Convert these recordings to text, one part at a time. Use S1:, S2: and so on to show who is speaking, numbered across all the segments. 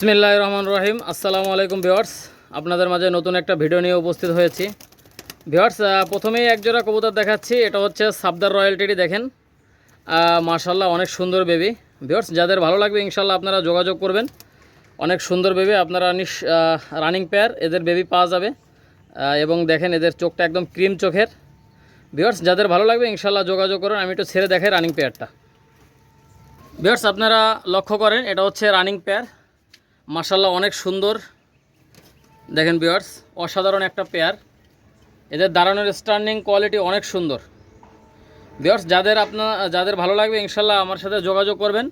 S1: বিসমিল্লাহ রহমান রহিম। আসসালামু আলাইকুম ভিওয়ার্স আপনাদের মাঝে নতুন একটা ভিডিও নিয়ে উপস্থিত হয়েছি। ভিওয়ার্স প্রথমেই একজোড়া কবুতর দেখাচ্ছি। এটা হচ্ছে সাবদার রয়্যালটি দেখেন। মার্শাল্লাহ অনেক সুন্দর বেবি। ভিওয়ার্স যাদের ভালো লাগবে ইনশাল্লাহ আপনারা যোগাযোগ করবেন। অনেক সুন্দর বেবি, আপনারা নিশ রানিং পেয়ার এদের বেবি পাওয়া যাবে। এবং দেখেন, এদের চোখটা একদম ক্রিম চোখের। ভিওয়ার্স যাদের ভালো লাগবে ইনশাল্লাহ যোগাযোগ করুন। আমি একটু ছেড়ে দেখাই রানিং পেয়ারটা ভিওয়ার্স আপনারা লক্ষ্য করেন, এটা হচ্ছে রানিং পেয়ার মাসাল্লাহ অনেক সুন্দর। দেখেন বিয়ার্স অসাধারণ একটা পেয়ার এদের দাঁড়ানোর স্টার্নিং কোয়ালিটি অনেক সুন্দর। বিয়ার্স যাদের আপনার যাদের ভালো লাগবে ইনশাল্লাহ আমার সাথে যোগাযোগ করবেন।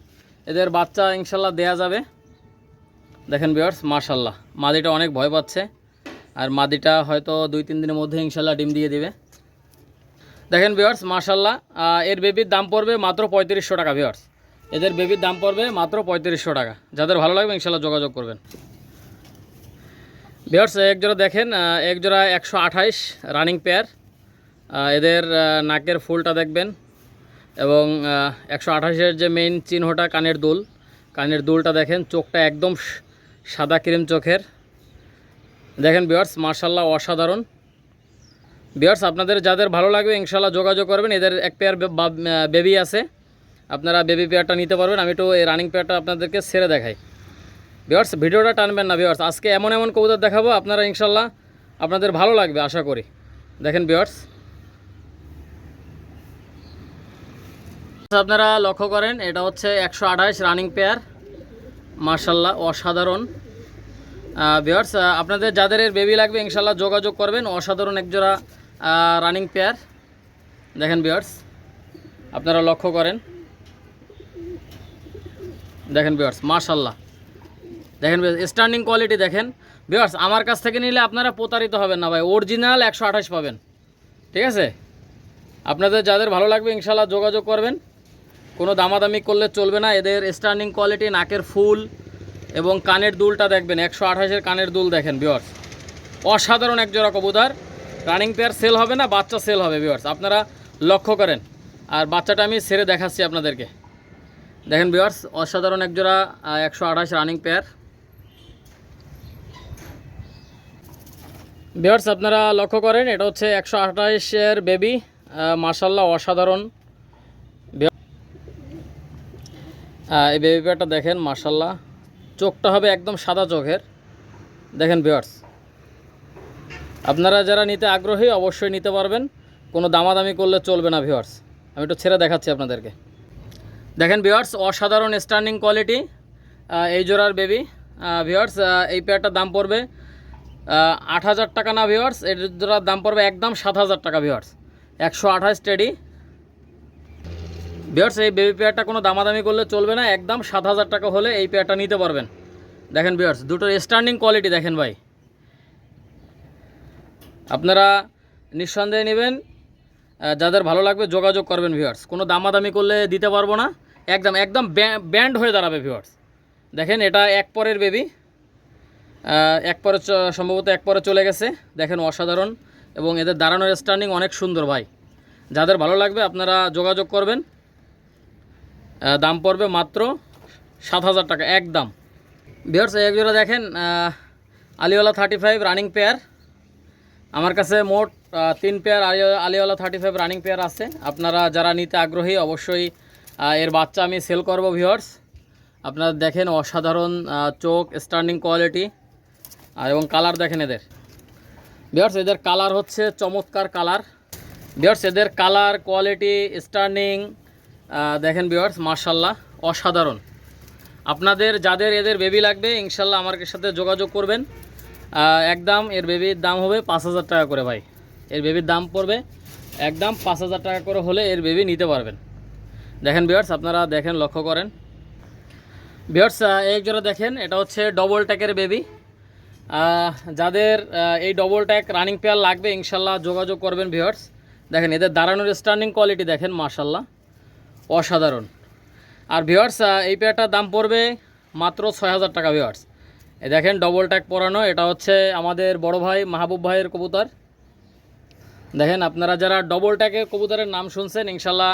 S1: এদের বাচ্চা ইনশাল্লাহ দেয়া যাবে। দেখেন বিয়ার্স মাশাল্লাহ মাদিটা অনেক ভয় পাচ্ছে। আর মাদিটা হয়তো দুই, তিন দিনের মধ্যে ইনশাল্লাহ ডিম দিয়ে দিবে। দেখেন বিয়ার্স মাশাল্লাহ এর বেবির দাম পড়বে মাত্র পঁয়ত্রিশশো টাকা বিয়ার্স এদের বেবির দাম পড়বে মাত্র পঁয়ত্রিশশো টাকা। যাদের ভালো লাগবে ইনশাল্লাহ যোগাযোগ করবেন। বিয়ার্স এক জোড়া দেখেন আহ, এক জোড়া একশো আঠাইশ রানিং পেয়ার এদের নাকের ফুলটা দেখবেন এবং একশো আঠাশের যে মেইন চিহ্নটা কানের দুল কানের দুলটা দেখেন চোখটা একদম সাদা ক্রিম চোখের। দেখেন বিয়ার্স মার্শাল্লাহ অসাধারণ। বিয়ার্স আপনাদের যাদের ভালো লাগবে ইনশাল্লাহ যোগাযোগ করবেন এদের এক পেয়ার বেবি আছে। আপনারা বেবি পেয়ারটা নিতে পারবেন। আমি একটু এই রানিং পেয়ারটা আপনাদেরকে সেরে দেখাই। বিয়ার্স ভিডিওটা টানবেন না বিয়ার্স আজকে এমন এমন কবুতর দেখাবো, আপনারা ইনশাল্লাহ আপনাদের ভালো লাগবে, আশা করি। দেখেন বিয়ার্স আপনারা লক্ষ্য করেন, এটা হচ্ছে একশো আঠাশ রানিং পেয়ার মার্শাল্লাহ অসাধারণ। বিয়ার্স আপনাদের যাদের এর বেবি লাগবে, ইনশাল্লাহ যোগাযোগ করবেন। অসাধারণ একজোড়া রানিং পেয়ার দেখেন বিয়ার্স আপনারা লক্ষ্য করেন। দেখেন বিয়ার্স মার্শাল্লাহ দেখেন স্ট্যান্ডিং কোয়ালিটি দেখেন। বিয়ার্স আমার কাছ থেকে নিলে আপনারা প্রতারিত হবেন না ভাই অরিজিনাল একশো আঠাশ পাবেন। ঠিক আছে? আপনাদের যাদের ভালো লাগবে ইনশাল্লাহ যোগাযোগ করবেন। কোনো দামাদামি করলে চলবে না। এদের স্ট্যান্ডিং কোয়ালিটি নাকের ফুল এবং কানের দুলটা দেখবেন। একশো আঠাশের কানের দুল দেখেন বিয়ার্স অসাধারণ এক জোড়া কবুতর। রানিং পেয়ার সেল হবে না, বাচ্চা সেল হবে বিয়ার্স আপনারা লক্ষ্য করেন। আর বাচ্চাটা আমি সেরে দেখাচ্ছি আপনাদেরকে। দেখেন বিয়ার্স অসাধারণ এক জোড়া একশো আঠাশ রানিং পেয়ার বিয়ার্স আপনারা লক্ষ্য করেন, এটা হচ্ছে একশো আঠাশের বেবি মার্শাল্লাহ অসাধারণ। এই বেবি পেয়ারটা দেখেন মার্শাল্লাহ চোখটা হবে একদম সাদা চোখের। দেখেন বিয়ার্স আপনারা যারা নিতে আগ্রহী, অবশ্যই নিতে পারবেন। কোনো দামাদামি করলে চলবে না ভিওয়ার্স আমি একটু ছেড়ে দেখাচ্ছি আপনাদেরকে। দেখেন ভিওয়ার্স অসাধারণ স্ট্যান্ডিং কোয়ালিটি এই জোড়ার বেবি ভিওয়ার্স এই পেয়ারটার দাম পড়বে আট হাজার টাকা না ভিওয়ার্স এর জোড়ার দাম পড়বে একদম সাত হাজার টাকা ভিওয়ার্স একশো আঠাশ টেডি ভিওয়ার্স এই বেবি পেয়ারটা কোনো দামাদামি করলে চলবে না, একদম সাত হাজার টাকা হলে এই পেয়ারটা নিতে পারবেন। দেখেন ভিওয়ার্স দুটোর স্ট্যান্ডিং কোয়ালিটি দেখেন ভাই। আপনারা নিঃসন্দেহে নেবেন যাদের ভালো লাগবে যোগাযোগ করবেন ভিওয়ার্স কোনো দামাদামি করলে দিতে পারব না। একদম একদম ব্যান্ড হয়ে দাঁড়াবে ভিউয়ার্স দেখেন, এটা এক পরের বেবি এক পরে সম্ভবত এক পরে চলে গেছে। দেখেন, অসাধারণ। এবং এদের দাঁড়ানোর স্ট্যান্ডিং অনেক সুন্দর, ভাই। যাদের ভালো লাগবে, আপনারা যোগাযোগ করবেন। দাম পড়বে মাত্র সাত হাজার টাকা, একদম। ভিউয়ার্স এক জোড়া দেখেন আলিওয়ালা থার্টি ফাইভ রানিং পেয়ার আমার কাছে মোট তিন পেয়ার আলি- আলিওয়ালা থার্টি ফাইভ রানিং পেয়ার আছে। আপনারা যারা নিতে আগ্রহী, অবশ্যই এর বাচ্চা আমি সেল করব ভিওর্স আপনারা দেখেন অসাধারণ চোখ স্ট্যান্ডিং কোয়ালিটি এবং কালার দেখেন এদের। ভিওর্স এদের কালার হচ্ছে চমৎকার কালার ভিওর্স এদের কালার কোয়ালিটি স্ট্যান্ডিং দেখেন ভিওর্স মার্শাল্লাহ অসাধারণ। আপনাদের, যাদের এদের বেবি লাগবে ইনশাল্লাহ আমার সাথে যোগাযোগ করবেন। একদম এর বেবির দাম হবে পাঁচ হাজার টাকা করে ভাই। এর বেবির দাম পড়বে একদম পাঁচ হাজার টাকা করে হলে এর বেবি নিতে পারবেন। দেখেন বিয়ার্স আপনারা দেখেন, লক্ষ্য করেন। বিয়ার্স এক জোড়া দেখেন, এটা হচ্ছে ডবল ট্যাকের বেবি যাদের এই ডবল ট্যাক রানিং পেয়ার লাগবে, ইনশাল্লাহ যোগাযোগ করবেন ভিওর্স দেখেন, এদের দাঁড়ানোর স্ট্যান্ডিং কোয়ালিটি দেখেন মার্শাল্লাহ অসাধারণ। আর ভিওয়ার্স এই পেয়ারটার দাম পড়বে মাত্র ছয় হাজার টাকা ভিওয়ার্স এই দেখেন ডবল ট্যাগ পরানো, এটা হচ্ছে আমাদের বড় ভাই মাহবুব ভাইয়ের কবুতর। দেখেন, আপনারা যারা ডবল ট্যাগে কবুতরের নাম শুনছেন, ইনশাল্লাহ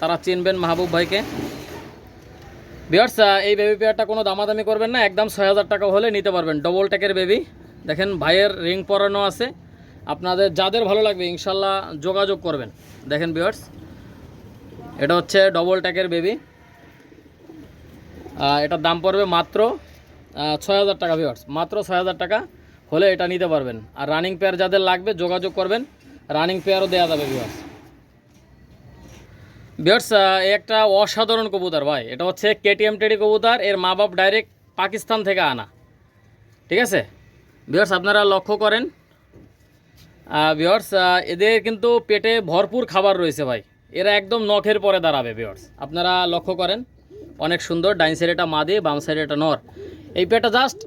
S1: তারা চিনবেন মাহবুব ভাইকে। বিয়ার্স এই বেবি পেয়ারটা কোনো দামাদামি করবেন না, একদম ছয় হাজার টাকা হলে নিতে পারবেন। ডবল ট্যাকের বেবি দেখেন, ভাইয়ের রিং পরানো আছে। আপনাদের যাদের ভালো লাগবে, ইনশাল্লাহ যোগাযোগ করবেন। দেখেন বিয়ার্স এটা হচ্ছে ডবল ট্যাকের বেবি এটার দাম পড়বে মাত্র ছয় হাজার টাকা ভিওয়ার্স মাত্র ছয় হাজার টাকা হলে এটা নিতে পারবেন। আর রানিং পেয়ার যাদের লাগবে, যোগাযোগ করবেন। রানিং পেয়ারও দেওয়া যাবে ভিওয়ার্স এই একটা অসাধারণ কবুতর ভাই। এটা হচ্ছে কেটিএম টেডি কবুতর, এর মা বাপ ডাইরেক্ট পাকিস্তান থেকে আনা। ঠিক আছে? ভিওয়ার্স আপনারা লক্ষ্য করেন। ভিওয়ার্স এদের কিন্তু পেটে ভরপুর খাবার রয়েছে ভাই। এরা একদম নখের পরে দাঁড়াবে ভিওয়ার্স আপনারা লক্ষ্য করেন। অনেক সুন্দর, ডাইন সাইডে এটা মাদি বাম সাইডে এটা নর। এই পেটা জাস্ট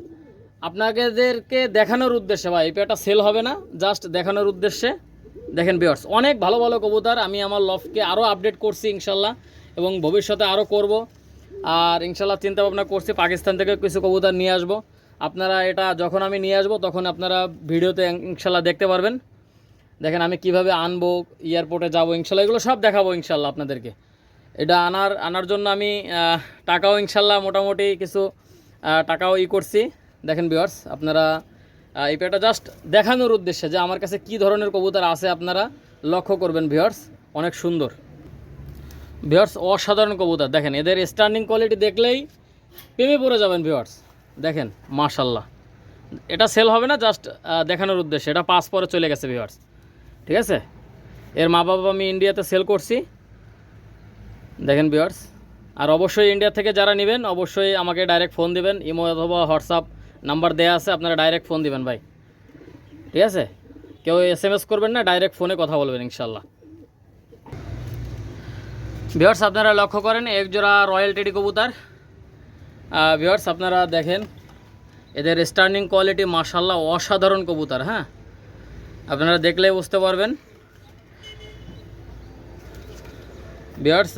S1: আপনাদেরকে দেখানোর উদ্দেশ্যে ভাই, এই পেটা সেল হবে না জাস্ট দেখানোর উদ্দেশ্যে। দেখেন বিয়ার্স অনেক ভালো ভালো কবুতর, আমি আমার লফকে আরও আপডেট করছি ইনশাল্লাহ, এবং ভবিষ্যতে আরও করব। আর ইনশাল্লাহ চিন্তা ভাবনা করছি, পাকিস্তান থেকে কিছু কবুতর নিয়ে আসব। আপনারা এটা যখন আমি নিয়ে আসব, তখন আপনারা ভিডিওতে ইনশাল্লাহ দেখতে পারবেন। দেখেন আমি কীভাবে আনব এয়ারপোর্টে যাব, ইনশাল্লাহ এগুলো সব দেখাবো ইনশাল্লাহ আপনাদেরকে। এটা আনার আনার জন্য আমি টাকাও ইনশাল্লাহ মোটামুটি কিছু টাকাও ই করছি। দেখেন বিয়ার্স আপনারা এই পেটা জাস্ট দেখানোর উদ্দেশ্যে যে আমার কাছে কি ধরনের কবুতর আছে আপনারা লক্ষ্য করবেন ভিওর্স অনেক সুন্দর। ভিওর্স অসাধারণ কবুতর। দেখেন, এদের স্ট্যান্ডিং কোয়ালিটি দেখলেই প্রেমে পড়ে যাবেন ভিওর্স দেখেন মাশাল্লাহ এটা সেল হবে না জাস্ট দেখানোর উদ্দেশ্যে। এটা পাস পরে চলে গেছে ভিওর্স ঠিক আছে? এর মা বাবা আমি ইন্ডিয়াতে সেল করছি। দেখেন ভিওর্স আর অবশ্যই ইন্ডিয়া থেকে যারা নেবেন, অবশ্যই আমাকে ডাইরেক্ট ফোন দিবেন, ইমো অথবা হোয়াটসঅ্যাপ নাম্বার দেওয়া আছে, আপনারা ডাইরেক্ট ফোন দিবেন ভাই। ঠিক আছে? কেউ এস এম এস করবেন না ডাইরেক্ট ফোনে কথা বলবেন ইনশাল্লাহ ভিওর্স আপনারা লক্ষ্য করেন এক জোড়া রয়্যাল টেডি কবুতার ভিওর্স আপনারা দেখেন, এদের স্টার্নিং কোয়ালিটি মার্শাল্লাহ অসাধারণ কবুতার হ্যাঁ? আপনারা দেখলে বুঝতে পারবেন। বিয়ার্স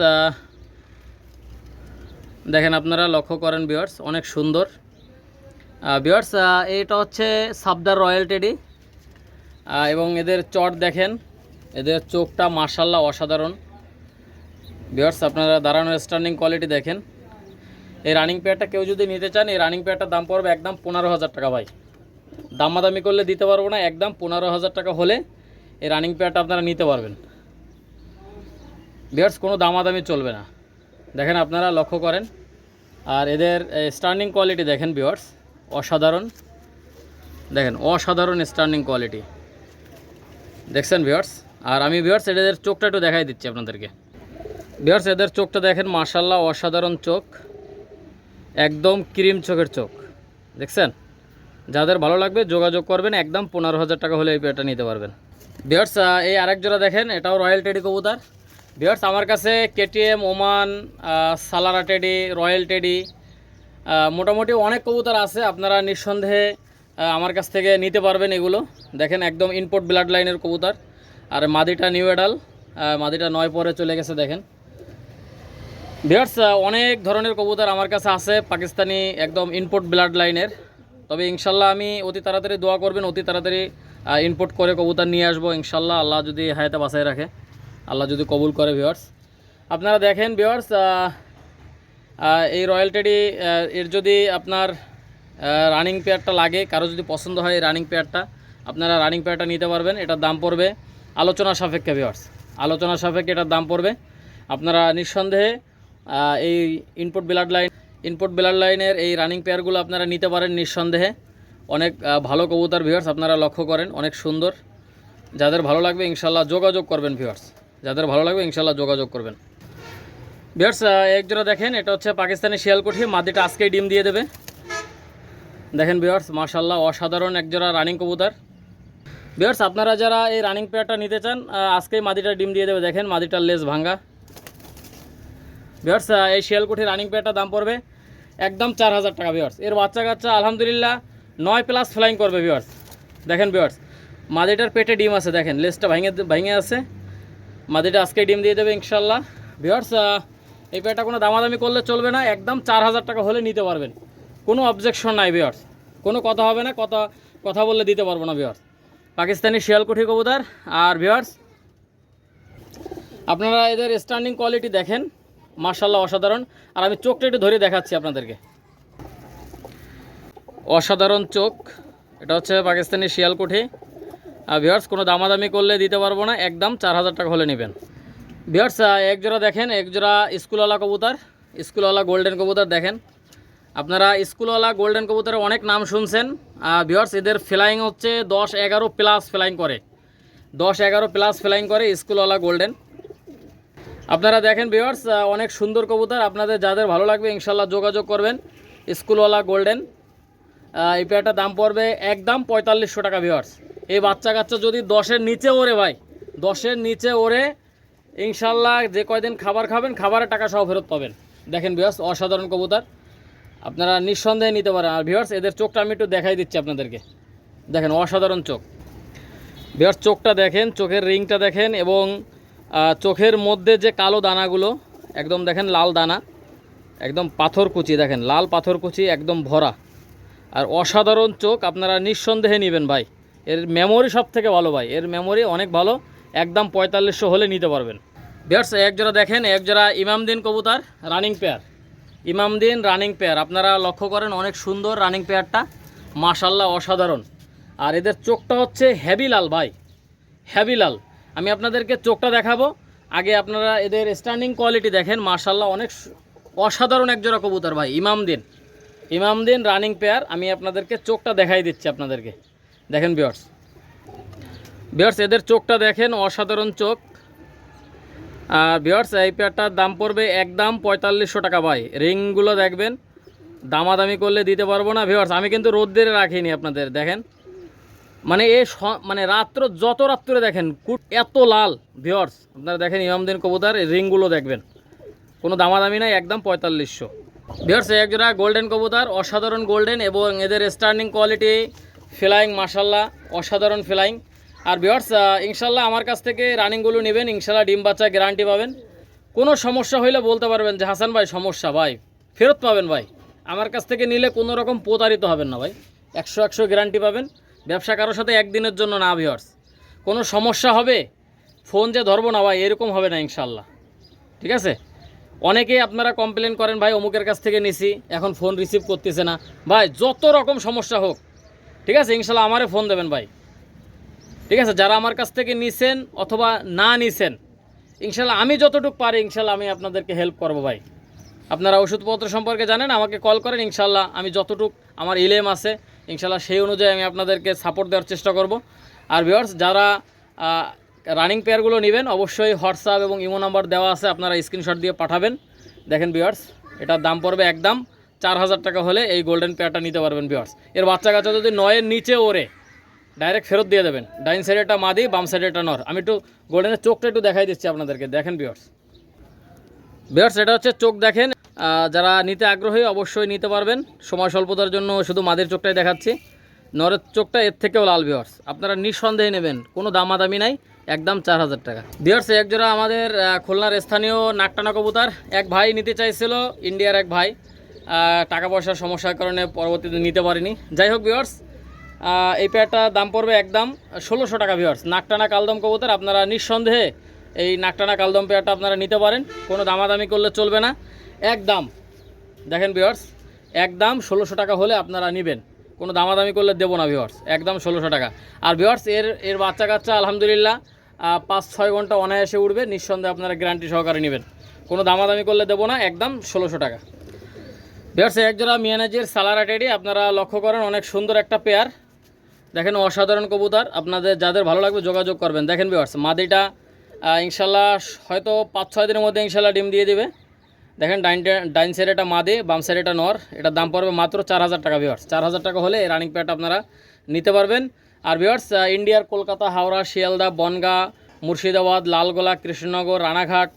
S1: দেখেন, আপনারা লক্ষ্য করেন বিয়ার্স অনেক সুন্দর। বিয়ার্স এটা হচ্ছে সাবদার রয়্যাল টেডি। এবং এদের চট দেখেন, এদের চোখটা মার্শাল্লাহ অসাধারণ। বিয়ার্স আপনারা দাঁড়ানোর স্ট্যান্ডিং কোয়ালিটি দেখেন। এই রানিং পেয়ারটা কেউ যদি নিতে চান, এই রানিং পেয়ারটার দাম পড়বে একদম পনেরো হাজার টাকা ভাই। দামাদামি করলে দিতে পারব না, একদম পনেরো হাজার টাকা হলে এই রানিং পেয়ারটা আপনারা নিতে পারবেন। বিয়ার্স কোনো দামাদামি চলবে না। দেখেন আপনারা লক্ষ্য করেন। আর এদের স্টার্নিং কোয়ালিটি দেখেন বিয়ার্স অসাধারণ। দেখেন, অসাধারণ স্টার্নিং কোয়ালিটি দেখছেন বিয়ার্স আর আমি বিয়ার্স এদের চোখটা একটু দেখাই দিচ্ছি আপনাদেরকে। বিয়ার্স এদের চোখটা দেখেন মার্শাল্লাহ অসাধারণ চোখ। একদম ক্রিম চোখের চোখ। দেখছেন? যাদের ভালো লাগবে, যোগাযোগ করবেন, একদম পনেরো হাজার টাকা হলে এই পেয়ারটা নিতে পারবেন। বিয়ার্স এই আরেক জোড়া দেখেন, এটাও রয়্যাল টেডি কবুতর। বিয়ার্স আমার কাছে কেটিএম ওমান সালারা টেডি রয়্যাল টেডি মোটামুটি অনেক কবুতর আছে, আপনারা নিঃসন্দেহে আমার কাছ থেকে নিতে পারবেন এগুলো। দেখেন একদম ইনপোর্ট ব্লাড লাইনের কবুতর। আর মাদিটা নিউ এডাল মাদিটা নয় পরে চলে গেছে, দেখেন। ভিয়ার্স অনেক ধরনের কবুতর আমার কাছে আছে, পাকিস্তানি একদম ইনপোর্ট ব্লাড লাইনের তবে ইনশাল্লাহ আমি অতি তাড়াতাড়ি দোয়া করবেন, অতি তাড়াতাড়ি ইনপোর্ট করে কবুতর নিয়ে আসব, ইনশাল্লাহ আল্লাহ যদি হায়াতে বাসায় রাখে, আল্লাহ যদি কবুল করে ভিওয়ার্স আপনারা দেখেন ভিওয়ার্স এই রয়্যাল টেডি এর যদি আপনার রানিং পেয়ারটা লাগে, কারও যদি পছন্দ হয় এই রানিং পেয়ারটা আপনারা রানিং পেয়ারটা নিতে পারবেন, এটার দাম পড়বে আলোচনা সাপেক্ষে ভিওয়ার্স আলোচনা সাপেক্ষে এটার দাম পড়বে। আপনারা নিঃসন্দেহে এই input blood line input blood লাইনের এই রানিং পেয়ারগুলো আপনারা নিতে পারেন নিঃসন্দেহে। অনেক ভালো কবুতার ভিউয়ার্স আপনারা লক্ষ্য করেন, অনেক সুন্দর। যাদের ভালো লাগবে ইনশাল্লাহ যোগাযোগ করবেন ভিউয়ার্স যাদের ভালো লাগবে ইনশাল্লাহ যোগাযোগ করবেন। ভিউয়ার্স এক জোড়া দেখেন, এটা হচ্ছে পাকিস্তানি শিয়ালকুঠি, মাদিটা আজকেই ডিম দিয়ে দেবে। দেখেন ভিউয়ার্স মার্শাল্লাহ অসাধারণ এক জোড়া রানিং কবুতর। ভিউয়ার্স আপনারা যারা এই রানিং পেয়ারটা নিতে চান আজকেই মাদিটা ডিম দিয়ে দেবে, দেখেন মাদিটার লেস ভাঙ্গা। ভিওর্স এই শিয়ালকুঠি রানিং পেয়ারটা দাম পড়বে একদম চার হাজার টাকা ভিওর্স এর বাচ্চা কাচ্চা, আলহামদুলিল্লাহ, নয় প্লাস ফ্লাইং করবে ভিওর্স দেখেন ভিওর্স মাদিটার পেটে ডিম আছে, দেখেন লেসটা ভাঙে, ভেঙে আছে। মাদিটা আজকে ডিম দিয়ে দেবে ইনশাল্লাহ ভিওর্স এই পেয়ারটা কোনো দামাদামি করলে চলবে না, একদম চার হাজার টাকা হলে নিতে পারবেন। কোনো অবজেকশন নাই ভিওর্স কোনো কথা হবে না, কথা কথা বললে দিতে পারব না ভিওর্স পাকিস্তানি শিয়ালকুঠি কবুতর। আর ভিওর্স আপনারা এদের স্ট্যান্ডিং কোয়ালিটি দেখেন। মার্শাল্লাহ অসাধারণ। আর আমি চোখটা একটু ধরে দেখাচ্ছি আপনাদেরকে। অসাধারণ চোখ। এটা হচ্ছে পাকিস্তানি শিয়ালকুঠি। আর ভিওর্স কোনো দামাদামি করলে দিতে পারব না, একদম চার হাজার টাকা হলে নেবেন। ভিওর্স এক জোড়া দেখেন, এক জোড়া স্কুলওয়ালা কবুতর, স্কুলওয়ালা গোল্ডেন কবুতর দেখেন। আপনারা স্কুলওয়ালা গোল্ডেন কবুতরের অনেক নাম শুনছেন। ভিওর্স এদের ফ্লাইং হচ্ছে দশ এগারো প্লাস ফ্লাইং করে। দশ এগারো প্লাস ফ্লাইং করে স্কুলওয়ালা গোল্ডেন আপনারা দেখেন ভিওর্স অনেক সুন্দর কবুতর। আপনাদের যাদের ভালো লাগবে, ইনশাল্লাহ যোগাযোগ করবেন স্কুলওয়ালা গোল্ডেন এই পেয়ারটার দাম পড়বে একদম পঁয়তাল্লিশশো টাকা ভিওয়ার্স এই বাচ্চা কাচ্চা যদি দশের নিচে ওরে ভাই, দশের নিচে ওরে ইনশাল্লাহ যে কয়দিন খাবার খাবেন, খাবারের টাকা সহ ফেরত পাবেন। দেখেন ভিওয়ার্স অসাধারণ কবুতর। আপনারা নিঃসন্দেহে নিতে পারেন। আর ভিওয়ার্স এদের চোখটা আমি একটু দেখাই দিচ্ছি আপনাদেরকে। দেখেন, অসাধারণ চোখ। ভিওয়ার্স চোখটা দেখেন, চোখের রিংটা দেখেন এবং চোখের মধ্যে যে কালো দানাগুলো, একদম দেখেন লাল দানা, একদম পাথর কুচি, দেখেন, লাল পাথর কুচি, একদম ভরা। আর অসাধারণ চোখ, আপনারা নিঃসন্দেহে নেবেন ভাই। এর মেমোরি সব থেকে ভালো ভাই। এর মেমোরি অনেক ভালো। একদম পঁয়তাল্লিশশো হলে নিতে পারবেন। বিয়ার্স এক জোড়া দেখেন, এক জোড়া ইমামদিন কবুতার running pair Imamdin running pair আপনারা লক্ষ্য করেন, অনেক সুন্দর রানিং পেয়ারটা মাশাল্লাহ অসাধারণ। আর এদের চোখটা হচ্ছে হেভি লাল, ভাই। হেভি লাল। আমি আপনাদেরকে চোখটা দেখাবো। আগে আপনারা এদের স্ট্যান্ডিং কোয়ালিটি দেখেন। মাশাল্লাহ অনেক অসাধারণ এক জোড়া কবুতর, ভাই। ইমামদিন। ইমামদিন রানিং পেয়ার আমি আপনাদেরকে চোখটা দেখাই দিচ্ছি আপনাদেরকে। দেখেন বিয়ার্স বিয়ার্স এদের চোখটা দেখেন, অসাধারণ চোখ। আর বিয়ার্স এই পেয়ারটার দাম পড়বে একদম পঁয়তাল্লিশশো টাকা ভাই। রিংগুলো দেখবেন, দামাদামি করলে দিতে পারব না। ভিওয়ার্স আমি কিন্তু রোদ্দের রাখিনি আপনাদের, দেখেন। মানে এ মানে রাত্র, যত রাত্রে দেখেন কুট এত লাল। ভিওয়ার্স আপনারা দেখেন, ইমামদিন কবুতার রিংগুলো দেখবেন। কোনো দামাদামি নাই, একদম পঁয়তাল্লিশশো। ভিওর্স এক জোড়া গোল্ডেন কবুতর, অসাধারণ গোল্ডেন এবং এদের স্টার্নিং কোয়ালিটি ফ্লাইং মাসাল্লাহ অসাধারণ ফ্লাইং আর ভিওর্স ইনশাল্লাহ আমার কাছ থেকে রানিংগুলো নেবেন, ইনশাল্লাহ ডিম বাচ্চা গ্যারান্টি পাবেন। কোনো সমস্যা হইলে বলতে পারবেন যে, হাসান ভাই, সমস্যা, ভাই। ফেরত পাবেন, ভাই। আমার কাছ থেকে নিলে কোনো রকম প্রতারিত হবেন না, ভাই। একশো একশো গ্যারান্টি পাবেন। ব্যবসা কারোর সাথে একদিনের জন্য না ভিওর্স কোনো সমস্যা হবে? ফোন যে ধরবো না, ভাই, এরকম হবে না, ইনশাল্লাহ। ঠিক আছে? অনেকেই আপনারা কমপ্লেন করেন, ভাই, অমুকের কাছ থেকে নিছি, এখন ফোন রিসিভ করতেছে না। ভাই, যত রকম সমস্যা হোক, ঠিক আছে? ইনশাল্লাহ আমারে ফোন দেবেন, ভাই। ঠিক আছে, যারা আমার কাছ থেকে নিছেন অথবা না নিছেন, ইনশাল্লাহ আমি যতটুকু পারি, ইনশাল্লাহ আমি আপনাদেরকে হেল্প করব ভাই। আপনারা ওষুধপত্র সম্পর্কে জানেন, আমাকে কল করেন, ইনশাল্লাহ আমি যতটুক আমার ইলেম আছে, ইনশাল্লাহ সেই অনুযায়ী আমি আপনাদেরকে সাপোর্ট দেওয়ার চেষ্টা করব। আর ভিওয়ার্স যারা রানিং পেয়ারগুলো নেবেন, অবশ্যই হোয়াটসঅ্যাপ এবং ইমো নাম্বার দেওয়া আছে, আপনারা স্ক্রিনশট দিয়ে পাঠাবেন। দেখেন ভিওয়ার্স এটার দাম পড়বে একদম চার হাজার টাকা হলে এই গোল্ডেন পেয়ারটা নিতে পারবেন ভিওয়ার্স এর বাচ্চা কাচ্চা যদি নয়ের নিচে ওরে ডাইরেক্ট ফেরত দিয়ে দেবেন। ডাইন সাইডেটা মাদি বাম সাইডেটা নর। আমি একটু গোল্ডেনের চোখটা একটু দেখাই দিচ্ছি আপনাদেরকে। দেখেন ভিওয়ার্স ভিওয়ার্স এটা হচ্ছে চোখ দেখেন। যারা নিতে আগ্রহী অবশ্যই নিতে পারবেন। সময় স্বল্পতার জন্য শুধু মাদের চোখটাই দেখাচ্ছি। নরের চোখটা এর থেকেও লাল ভিওয়ার্স আপনারা নিঃসন্দেহে নেবেন। কোনো দামাদামি নাই। একদম চার হাজার টাকা। ভিওয়ার্স এক জোড়া আমাদের খুলনার স্থানীয় নাকটানা কবুতার। এক ভাই নিতে চাইছিল ইন্ডিয়ার এক ভাই। টাকা পয়সার সমস্যার কারণে পরবর্তীতে নিতে পারিনি। যাই হোক আহ, এই পেয়ারটার দাম পড়বে একদম ষোলোশো টাকা ভিওয়ার্স নাকটানা কালদম কবুতর, আপনারা নিঃসন্দেহে এই নাকটানা কালদম পেয়ারটা আপনারা নিতে পারেন। কোনো দামাদামি করলে চলবে না। একদম, দেখেন ভিওয়ার্স একদম ষোলোশো টাকা হলে আপনারা নেবেন। কোনো দামাদামি করলে দেবো না ভিওয়ার্স একদম ষোলোশো টাকা। আর ভিওয়ার্স এর এর বাচ্চা কাচ্চা, আলহামদুলিল্লাহ পাঁচ, ছয় ঘণ্টা অনায়াসে উঠবে। নিঃসন্দেহে আপনারা গ্যারান্টি সহকারে নেবেন। কোনো দামাদামি করলে দেবো না, একদম ষোলোশো টাকা। ভিওয়ার্স একজোড়া মিয়ানাজির সালারা টেডি, আপনারা লক্ষ্য করেন, অনেক সুন্দর একটা পেয়ার দেখেন অসাধারণ কবুতর। আপনাদের যাদের ভালো লাগবে যোগাযোগ করবেন। দেখেন ভিওয়ার্স মাদিটা ইনশাল্লাহ হয়তো পাঁচ ছয় দিনের মধ্যে ইনশাল্লাহ ডিম দিয়ে দেবে। দেখেন ডাইন ডাইন সাইডে এটা মাদে, বাম সাইডে এটা নর। এটার দাম পড়বে মাত্র চার হাজার টাকা ভিওয়ার্স চার হাজার টাকা হলে রানিং প্যাড আপনারা নিতে পারবেন। আর ভিওয়ার্স ইন্ডিয়ার কলকাতা, হাওড়া, শিয়ালদা, বনগা, মুর্শিদাবাদ, লালগোলা, কৃষ্ণনগর, রানাঘাট,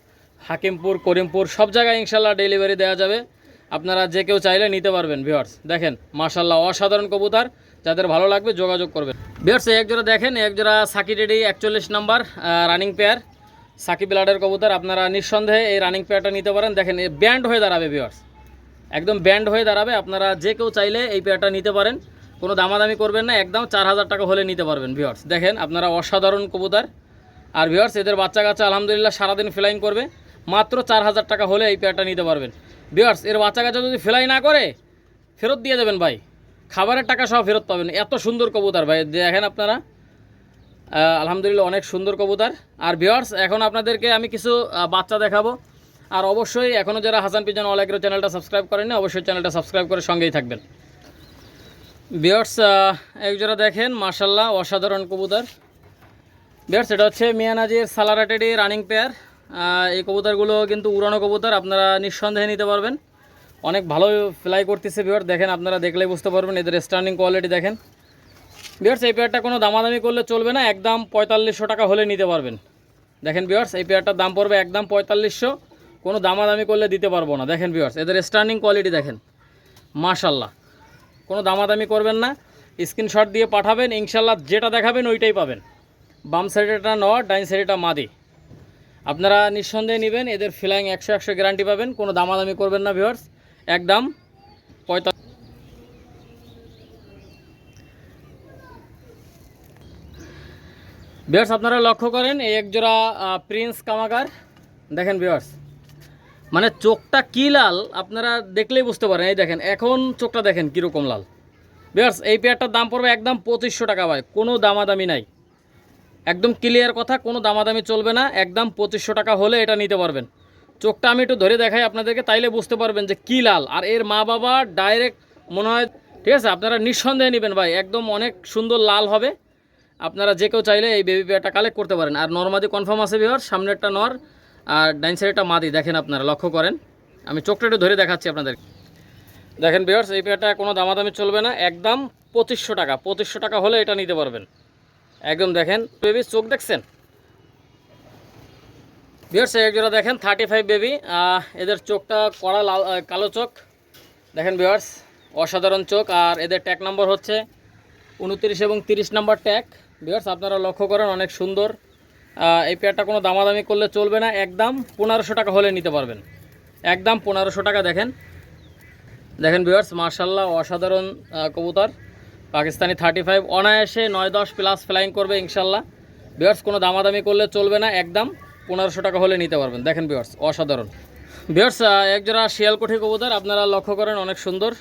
S1: হাকিমপুর, করিমপুর, সব জায়গায় ইনশাল্লাহ ডেলিভারি দেওয়া যাবে। আপনারা যে কেউ চাইলে নিতে পারবেন ভিওয়ার্স দেখেন মাশাল্লাহ অসাধারণ কবুতর। যাদের ভালো লাগবে যোগাযোগ করবেন। ভিওয়ার্স একজোড়া দেখেন একজোড়া সাকি রেডি, একচল্লিশ নাম্বার রানিং পেয়ার সাকিব ব্লাডের কবুতর, আপনারা নিঃসন্দেহে এই রানিং পেয়ারটা নিতে পারেন। দেখেন ব্যান্ড হয়ে দাঁড়াবে ভিওয়ার্স একদম ব্যান্ড হয়ে দাঁড়াবে। আপনারা যে কেউ চাইলে এই পেয়ারটা নিতে পারেন। কোনো দামাদামি করবেন না, একদম চার হাজার টাকা হলে নিতে পারবেন ভিওয়ার্স দেখেন, আপনারা অসাধারণ কবুতর। আর ভিওয়ার্স এদের বাচ্চা কাচ্চা, আলহামদুলিল্লাহ, সারাদিন ফ্লাইং করবে। মাত্র চার হাজার টাকা হলে এই পেয়ারটা নিতে পারবেন। বিয়ার্স এর বাচ্চা কাচ্চা যদি ফেলাই না করে, ফেরত দিয়ে দেবেন ভাই। খাবারের টাকা সহ ফেরত পাবেন। এত সুন্দর কবুতর ভাই, দেখেন আপনারা। আলহামদুলিল্লাহ অনেক সুন্দর কবুতর। আর ভিওয়ার্স এখন আপনাদেরকে আমি কিছু বাচ্চা দেখাবো। আর অবশ্যই এখনও যারা হাসান পিজন অল এগ্রো চ্যানেলটা সাবস্ক্রাইব করেনি অবশ্যই চ্যানেলটা সাবস্ক্রাইব করে সঙ্গেই থাকবেন। ভিওয়ার্স এক জোড়া দেখেন মার্শাল্লাহ অসাধারণ কবুতর। ভিওয়ার্স এটা হচ্ছে মিয়ানাজির সালারাটেডি রানিং পেয়ার। এই কবুতরগুলো কিন্তু উড়ানো কবুতর, আপনারা নিঃসন্দেহে নিতে পারবেন। অনেক ভালো ফ্লাই করতেছে ভিওয়ার দেখেন আপনারা দেখলেই বুঝতে পারবেন এদের স্টার্নিং কোয়ালিটি দেখেন। বিয়ার্স এই পেয়ারটা কোনো দামাদামি করলে চলবে না, একদম পঁয়তাল্লিশশো টাকা হলে নিতে পারবেন। দেখেন বিয়ার্স এই পেয়ারটার দাম পড়বে একদম পঁয়তাল্লিশশো, কোনো দামাদামি করলে দিতে পারব না। দেখেন বিয়ার্স এদের স্টার্নিং কোয়ালিটি দেখেন। মাশাল্লাহ কোনো দামাদামি করবেন না স্ক্রিনশট দিয়ে পাঠাবেন ইনশাল্লাহ যেটা দেখাবেন ওইটাই পাবেন। বাম সাইডেটা নর ডাইন সাইডেটা মাদি। আপনারা নিঃসন্দেহে নেবেন, এদের ফ্লাইং একশো একশো গ্যারান্টি পাবেন, কোনো দামাদামি করবেন না ভিওয়ার্স একদম পঁয়তাল্লিশ বিয়ার্স আপনারা লক্ষ্য করেন, এই একজোড়া প্রিন্স কামাকার দেখেন বিয়ার্স মানে চোখটা কী লাল, আপনারা দেখলেই বুঝতে পারেন। এই দেখেন, এখন চোখটা দেখেন কীরকম লাল। বিয়ার্স এই পেয়ারটার দাম পড়বে একদম পঁচিশশো টাকা ভাই, কোনো দামাদামি নাই। একদম ক্লিয়ার কথা, কোনো দামাদামি চলবে না, একদম পঁচিশশো টাকা হলে এটা নিতে পারবেন। চোখটা আমি একটু ধরে দেখাই আপনাদেরকে, তাইলে বুঝতে পারবেন যে কী লাল। আর এর মা বাবা ডাইরেক্ট মনে হয়, ঠিক আছে, আপনারা নিঃসন্দেহে নেবেন ভাই, একদম অনেক সুন্দর লাল হবে। আপনারা যে কেউ চাইলে এই বেবি পেয়ারটা কালেক্ট করতে পারেন। আর নর্মাদি কনফার্ম আছে বিহার সামনেরটা নর, আর ডাইন সাইডটা মাদি, দেখেন আপনারা, লক্ষ্য করেন। আমি চোখটা একটু ধরে দেখাচ্ছি আপনাদের। দেখেন বিহার্স এই পেয়ারটা কোনো দামাদামি চলবে না, একদম পঁচিশশো টাকা পঁচিশশো টাকা হলে এটা নিতে পারবেন। একদম দেখেন বেবি চোখ দেখছেন? বিয়ার্স এক জোড়া দেখেন থার্টি ফাইভ বেবি এদের চোখটা কড়া লাল কালো চোখ। দেখেন বিয়ার্স অসাধারণ চোখ। আর এদের ট্যাগ নম্বর হচ্ছে উনত্রিশ এবং তিরিশ নাম্বার ট্যাগ বিয়ার্স আপনারা লক্ষ্য করেন, অনেক সুন্দর। এই পেয়ারটা কোনো দামাদামি করলে চলবে না। একদম পনেরোশো টাকা হলে নিতে পারবেন। একদম পনেরোশো টাকা, দেখেন। দেখেন বিয়ার্স মার্শাল্লাহ অসাধারণ কবুতর। পাকিস্তানি থার্টি ফাইভ অনায়াসে নয় দশ প্লাস ফ্লাইং করবে ইনশাল্লাহ বিয়ার্স কোনো দামাদামি করলে চলবে না। একদম পনেরোশো টাকা হলে নিতে পারবেন। দেখেন বিয়ার্স অসাধারণ। বিয়ার্স একজোড়া শিয়ালকুঠি কবুতর, আপনারা লক্ষ্য করেন অনেক সুন্দর।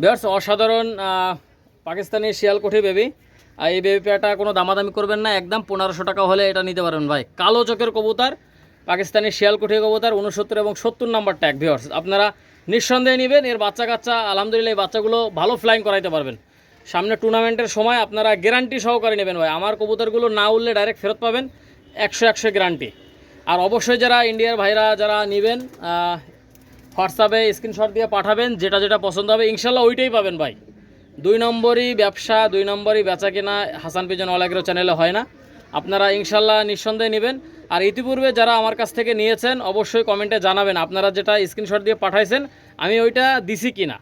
S1: বিয়ার্স অসাধারণ পাকিস্তানি শিয়ালকুঠি বেবি আর এই বেবি পেয়ারটা কোনো দামাদামি করবেন না, একদম পনেরোশো টাকা হলে এটা নিতে পারবেন ভাই। কালো চোখের কবুতর, পাকিস্তানি শিয়ালকুঠি কবুতর, উনসত্তর এবং সত্তর নাম্বার ট্যাগ ভিওর্স আপনারা নিঃসন্দেহে নেবেন, এর বাচ্চা কাচ্চা আলহামদুলিল্লাহ এই বাচ্চাগুলো ভালো ফ্লাইং করাইতে পারবেন। সামনে টুর্নামেন্টের সময় আপনারা গ্যারান্টি সহকারে নেবেন ভাই। আমার কবুতরগুলো না উঠলে ডাইরেক্ট ফেরত পাবেন। একশো একশো গ্যারান্টি। আর অবশ্যই যারা ইন্ডিয়ার ভাইরা যারা নেবেন হোয়াটসঅ্যাপে স্ক্রিনশট দিয়ে পাঠাবেন, যেটা যেটা পছন্দ হবে, ইনশাল্লাহ ওইটাই পাবেন ভাই। দুই নম্বরই ব্যবসা, দুই নম্বরই বেচা কেনা, হাসান পিজন অলাগ্রো চ্যানেলে হয় না। আপনারা ইনশাল্লাহ নিঃসন্দেহে নেবেন। আর ইতিপূর্বে যারা আমার কাছ থেকে নিয়েছেন, অবশ্যই কমেন্টে জানাবেন, আপনারা যেটা স্ক্রিনশট দিয়ে পাঠাইছেন, আমি ওইটা দিছি কিনা।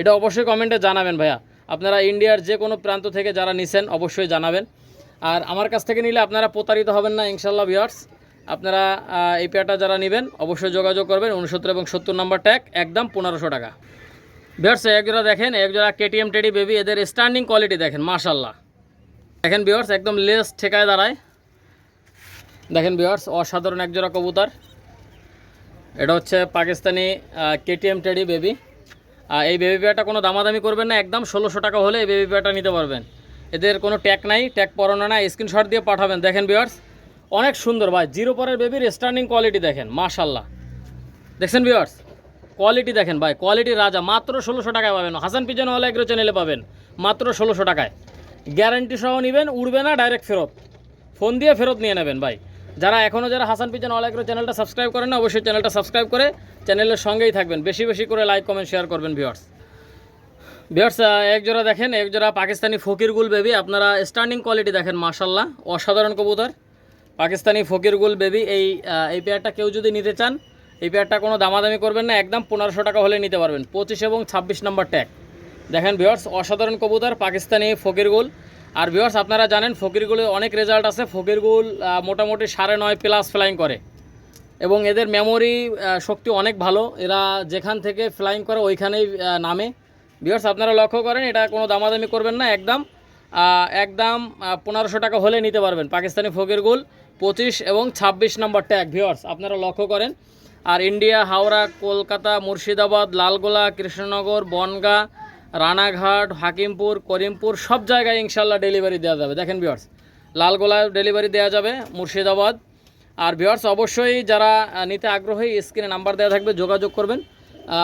S1: এটা অবশ্যই কমেন্টে জানাবেন ভাইয়া। আপনারা ইন্ডিয়ার যে কোনো প্রান্ত থেকে যারা নিছেন, অবশ্যই জানাবেন। আর আমার কাছ থেকে নিলে আপনারা প্রতারিত হবেন না ইনশাল্লাহ ভিওয়ার্স আপনারা এই পেয়ারটা যারা নেবেন, অবশ্যই যোগাযোগ করবেন, উনসত্তর এবং সত্তর নম্বর ট্যাগ একদম পনেরোশো টাকা। বিয়ার্স একজোড়া দেখেন একজোড়া কেটিএম টেডি বেবি এদের স্ট্যান্ডিং কোয়ালিটি দেখেন মাশাল্লাহ দেখেন বিয়ার্স একদম লেস ঠেকায় দাঁড়ায়। দেখেন বিয়ার্স অসাধারণ একজোড়া কবুতর। এটা হচ্ছে পাকিস্তানি কেটিএম টেডি বেবি এই বেবি পেয়ারটা কোনো দামাদামি করবেন না, একদম ষোলোশো টাকা হলে এই বেবি পেয়ারটা নিতে পারবেন। এদের কোনো ট্যাগ নাই ট্যাগ পরানো নাই স্ক্রিনশট দিয়ে পাঠাবেন। দেখেন বিয়ার্স অনেক সুন্দর ভাই জিরো পরের বেবির স্ট্যান্ডিং কোয়ালিটি দেখেন মাশাল্লাহ দেখছেন বিয়ার্স কোয়ালিটি দেখেন ভাই কোয়ালিটি রাজা, মাত্র ষোলোশো টাকায় পাবেন। হাসান পিজন হলে এগ্রো চ্যানেলে পাবেন, মাত্র ষোলোশো টাকায়। গ্যারান্টি সহ নেবেন, উড়বে না ডাইরেক্ট ফেরত। ফোন দিয়ে ফেরত নিয়ে নেবেন ভাই। যারা এখনও যারা হাসান পিজন অল এগ্রো চ্যানেলটা সাবস্ক্রাইব করেন না, অবশ্যই চ্যানেলটা সাবস্ক্রাইব করে চ্যানেলের সঙ্গেই থাকবেন। বেশি বেশি করে লাইক কমেন্ট শেয়ার করবেন ভিউয়ার্স ভিউয়ার্স এক জোড়া দেখেন, এক জোড়া পাকিস্তানি ফকিরগুল বেবি আপনারা স্ট্যান্ডিং কোয়ালিটি দেখেন মাশাল্লাহ অসাধারণ কবুতর। পাকিস্তানি ফকিরগুল বেবি এই এই পেয়ারটা কেউ যদি নিতে চান, এই পেয়ারটা কোনো দামাদামি করবেন না। একদম পনেরোশো টাকা হলে নিতে পারবেন। পঁচিশ এবং ছাব্বিশ নম্বর ট্যাগ দেখেন ভিওয়ার্স অসাধারণ কবুতর, পাকিস্তানি ফকিরগুল আর ভিওয়ার্স আপনারা জানেন ফকিরগুলে অনেক রেজাল্ট আছে। ফকিরগুল মোটামুটি সাড়ে নয় প্লাস ফ্লাইং করে। এবং এদের মেমোরি শক্তি অনেক ভালো। এরা যেখান থেকে ফ্লাইং করে, ওইখানেই নামে। ভিওয়ার্স আপনারা লক্ষ্য করেন, এটা কোনো দামাদামি করবেন না, একদম একদম পনেরোশো টাকা হলে নিতে পারবেন। পাকিস্তানি ফকিরগুল পঁচিশ এবং ছাব্বিশ নম্বর ট্যাগ ভিওয়ার্স আপনারা লক্ষ্য করেন। আর ইন্ডিয়া হাওড়া, কলকাতা, মুর্শিদাবাদ, লালগোলা, কৃষ্ণনগর, বনগাঁ, রানাঘাট, হাকিমপুর, করিমপুর, সব জায়গায় ইনশাল্লাহ ডেলিভারি দেওয়া যাবে। দেখেন ভিওয়ার্স লালগোলা ডেলিভারি দেওয়া যাবে, মুর্শিদাবাদ। আর ভিওয়ার্স অবশ্যই যারা নিতে আগ্রহী স্ক্রিনে নাম্বার দেওয়া থাকবে, যোগাযোগ করবেন।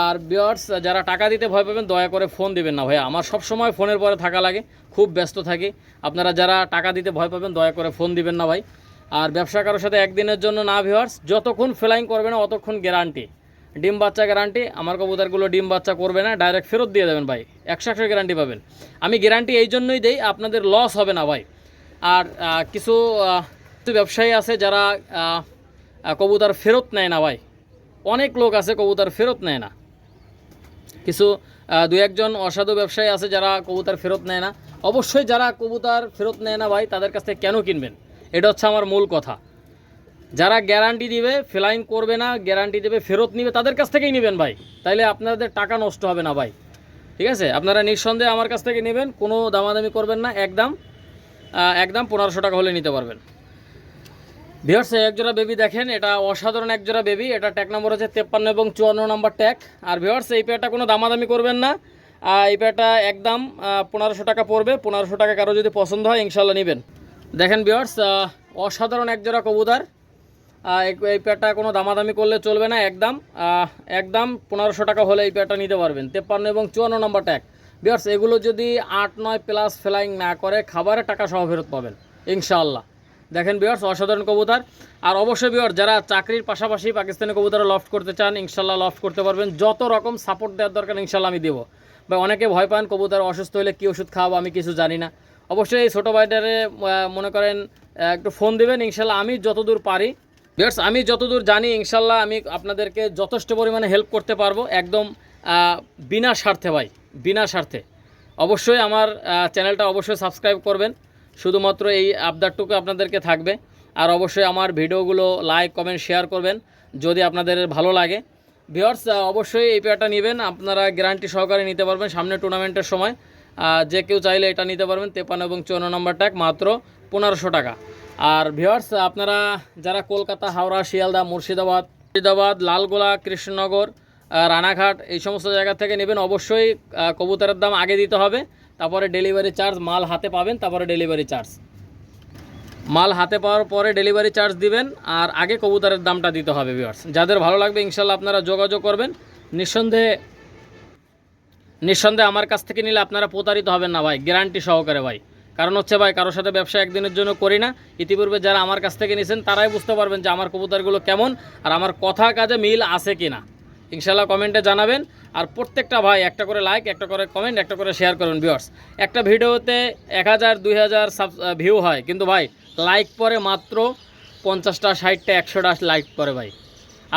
S1: আর ভিওয়ার্স যারা টাকা দিতে ভয় পাবেন, দয়া করে ফোন দিবেন না ভাইয়া। আমার সব সময় ফোনের পরে থাকা লাগে, খুব ব্যস্ত থাকি। আপনারা যারা টাকা দিতে ভয় পাবেন, দয়া করে ফোন দিবেন না ভাই। আর ব্যবসা কারোর সাথে একদিনের জন্য না ভিওয়ার্স যতক্ষণ ফ্লাইং করবে না, অতক্ষণ গ্যারান্টি ডিম বাচ্চা গ্যারান্টি আমার কবুতরগুলো ডিম বাচ্চা করবে না ডাইরেক্ট ফেরত দিয়ে দেবেন ভাই। একশো একশো গ্যারান্টি পাবেন। আমি গ্যারান্টি এই জন্যই দেই, আপনাদের লস হবে না ভাই। আর কিছু ব্যবসায়ী আছে যারা কবুতর ফেরত নেয় না ভাই। অনেক লোক আছে, কবুতর ফেরত নেয় না। কিছু দু একজন অসাধু ব্যবসায়ী আছে যারা কবুতর ফেরত নেয় না। অবশ্যই যারা কবুতর ফেরত নেয় না ভাই, তাদের কাছ থেকে কেন কিনবেন? এটা হচ্ছে আমার মূল কথা। যারা গ্যারান্টি দিবে ফ্লাইং করবে না, গ্যারান্টি দেবে, ফেরত নিবে, তাদের কাছ থেকেই নেবেন ভাই। তাইলে আপনাদের টাকা নষ্ট হবে না ভাই। ঠিক আছে? আপনারা নিঃসন্দেহে আমার কাছ থেকে নেবেন, কোনো দামাদামি করবেন না, একদম একদম পনেরোশো টাকা হলে নিতে পারবেন। ভিওর্স একজোড়া বেবি দেখেন, এটা অসাধারণ একজোড়া বেবি এটা ট্যাগ নম্বর হচ্ছে তেপ্পান্ন এবং চুয়ান্ন নম্বর ট্যাগ আর ভিওর্স এই পেয়ারটা কোনো দামাদামি করবেন না। এই পেয়ারটা একদম পনেরোশো টাকা পড়বে, পনেরোশো টাকা কারও যদি পছন্দ হয় ইনশাল্লাহ নেবেন। দেখেন ভিওর্স অসাধারণ একজোড়া কবুতর। এই পেয়ারটা কোনো দামাদামি করলে চলবে না, একদম একদম পনেরোশো টাকা হলে এই পেয়ারটা নিতে পারবেন, তেপ্পান্ন এবং চুয়ান্ন নম্বর ট্যাগ বিয়ার্স এগুলো যদি আট নয় প্লাস ফ্লাইং না করে, খাবারের টাকা সহ ফেরত পাবেন, ইনশাআল্লাহ। দেখেন বিয়ার্স অসাধারণ কবুতর। আর অবশ্যই বিয়ার যারা চাকরির পাশাপাশি পাকিস্তানি কবুতরে লফট করতে চান ইনশাল্লাহ লফট করতে পারবেন। যত রকম সাপোর্ট দেওয়ার দরকার ইনশাল্লাহ আমি দেবো। বা অনেকে ভয় পান কবুতর অসুস্থ হলে কী ওষুধ খাওয়াবো, আমি কিছু জানি না। অবশ্যই এই ছোটো ভাইটারে মনে করেন একটু ফোন দেবেন ইনশাল্লাহ আমি যতদূর পারি। বিয়ার্স আমি যতদূর জানি ইনশাল্লাহ আমি আপনাদেরকে যথেষ্ট পরিমাণে হেল্প করতে পারব, একদম বিনা স্বার্থে ভাই, বিনা স্বার্থে। অবশ্যই আমার চ্যানেলটা অবশ্যই সাবস্ক্রাইব করবেন। শুধুমাত্র এই আবদারটুকু আপনাদেরকে থাকবে। আর অবশ্যই আমার ভিডিওগুলো লাইক কমেন্ট শেয়ার করবেন যদি আপনাদের ভালো লাগে। ভিওর্স অবশ্যই এই পেয়ারটা নেবেন। আপনারা গ্যারান্টি সহকারে নিতে পারবেন সামনে টুর্নামেন্টের সময়। যে কেউ চাইলে এটা নিতে পারবেন। তেপান্ন এবং চুয়ান্ন নম্বর ট্যাগ মাত্র পনেরোশো টাকা। আর ভিওর্স আপনারা যারা কলকাতা, হাওড়া, শিয়ালদা, মুর্শিদাবাদ মুর্শিদাবাদ, লালগোলা, কৃষ্ণনগর রানাঘাট এই সমস্ত জায়গা থেকে নেবেন, অবশ্যই কবুতরের দাম আগে দিতে হবে। তারপরে ডেলিভারি চার্জ মাল হাতে পাবেন, তারপরে ডেলিভারি চার্জ মাল হাতে পাওয়ার পরে ডেলিভারি চার্জ দিবেন, আর আগে কবুতরের দামটা দিতে হবে ভিউয়ার্স যাদের ভালো লাগবে ইনশাল্লাহ আপনারা যোগাযোগ করবেন। নিঃসন্দেহে নিঃসন্দেহে আমার কাছ থেকে নিলে আপনারা প্রতারিত হবেন না, ভাই। গ্যারান্টি সহকারে, ভাই। কারণ হচ্ছে, ভাই, কারোর সাথে ব্যবসা একদিনের জন্য করি না। ইতিপূর্বে যারা আমার কাছ থেকে নিয়েছেন তারাই বুঝতে পারবেন যে আমার কবুতরগুলো কেমন, আর আমার কথা কাজে মিল আছে কি না ইনশাল্লাহ কমেন্টে জানাবেন। আর প্রত্যেকটা ভাই, একটা করে লাইক একটা করে কমেন্ট একটা করে শেয়ার করবেন ভিউয়ার্স একটা ভিডিওতে এক হাজার, দুই হাজার সাব ভিউ হয়। কিন্তু ভাই লাইক পরে মাত্র পঞ্চাশটা, ষাটটা, একশোটা লাইক করে ভাই।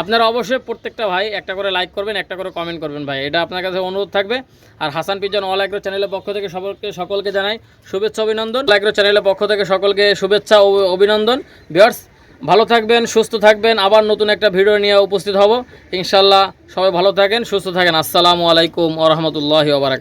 S1: আপনারা অবশ্যই প্রত্যেকটা ভাই একটা করে লাইক করবেন, একটা করে কমেন্ট করবেন ভাই। এটা আপনার কাছে অনুরোধ থাকবে। আর হাসান পিজন অল অ্যাগ্রো চ্যানেলের পক্ষ থেকে সকলকে সকলকে জানাই শুভেচ্ছা, অভিনন্দন। অল অ্যাগ্রো চ্যানেলের পক্ষ থেকে সকলকে শুভেচ্ছা অভিনন্দন। ভিউয়ার্স ভালো থাকবেন, সুস্থ থাকবেন। আবার নতুন একটা ভিডিও নিয়ে উপস্থিত হব। ইনশাল্লাহ সবাই ভালো থাকেন, সুস্থ থাকেন। আসসালামু আলাইকুম ওরহমতুল্লাহ ওবরাকাত